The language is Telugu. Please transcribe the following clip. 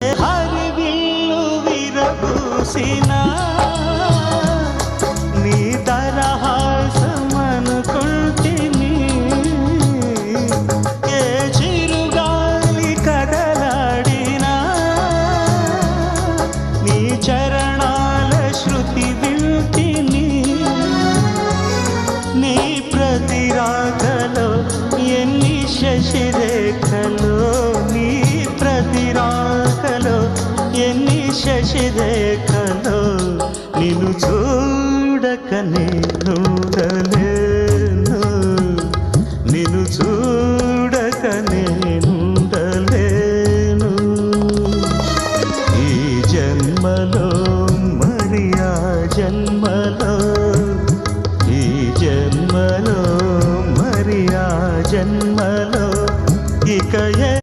హరివిల్లు విరబూసినా నీ దరహాసమనుకుంటిని ఏ చిరుగాలి కదలాడినా నీ చరణాల శృతి వింటిని నీ ప్రతి రాకలో ఎన్ని శశిరేఖలో రేఖలో నిన్ను చూడక నేను నిన్ను చూడక నేనుండలేను ఈ జన్మలో మరి జన్మలో ఈ జన్మలో మరియా జన్మలో ఇక ఏ